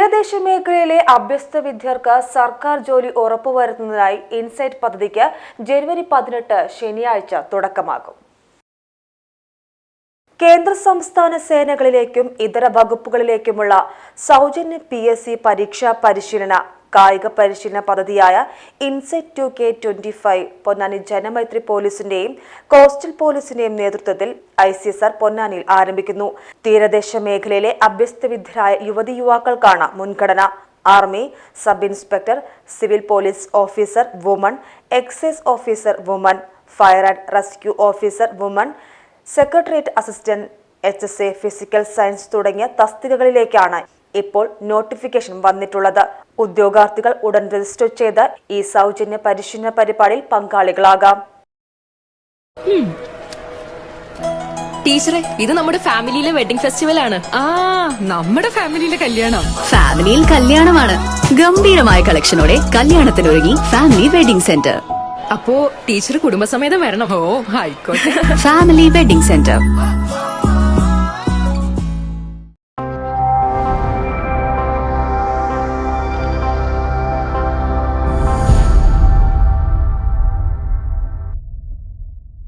തീരദേശ മേഖലയിലെ അഭ്യസ്ത വിദ്യർക്ക് സർക്കാർ ജോലി ഉറപ്പുവരുത്തുന്നതിനായി ഇൻസൈറ്റ് പദ്ധതിക്ക് ജനുവരി പതിനെട്ട് ശനിയാഴ്ച തുടക്കമാകും. കേന്ദ്ര സംസ്ഥാന സേനകളിലേക്കും ഇതര വകുപ്പുകളിലേക്കുമുള്ള സൗജന്യ പി എസ് സി പരീക്ഷാ പരിശീലന കായിക പരിശീലന പദ്ധതിയായ inset two K twenty five Ponnani Janamaithri പോലീസിന്റെയും കോസ്റ്റൽ പോലീസിന്റെയും നേതൃത്വത്തിൽ ഐ സി എസ് ആർ പൊന്നാനിയിൽ ആരംഭിക്കുന്നു. തീരദേശ മേഖലയിലെ അഭ്യസ്തവിദ്യരായ യുവതി യുവാക്കൾക്കാണ് മുൻഗണന. Army sub inspector civil police officer woman excise officer woman fire and rescue officer woman secretariat assistant H S A physical science തുടങ്ങിയ തസ്തികകളിലേക്കാണ് ഇപ്പോൾ നോട്ടിഫിക്കേഷൻ വന്നിട്ടുള്ളത്. ഉദ്യോഗാർത്ഥികൾ ഉടൻ രജിസ്റ്റർ ചെയ്ത് ഈ സൗജന്യ പരിശീലന പരിപാടിയിൽ പങ്കാളികളാകാം. ടീച്ചറെ ഇത് നമ്മുടെ ഫാമിലിയിലെ വെഡിങ് ഫെസ്റ്റിവൽ ആണ്. ആ നമ്മുടെ ഫാമിലിയിലെ കല്യാണം. ഫാമിലിയിൽ കല്യാണമാണ്. ഗംഭീരമായ കളക്ഷനോടെ കല്യാണത്തിനൊരുങ്ങി ഫാമിലി വെഡിംഗ് സെന്റർ. അപ്പോ ടീച്ചർ കുടുംബസമേതം വരണം. ഓ ആയിക്കോട്ടെ. Family wedding centre.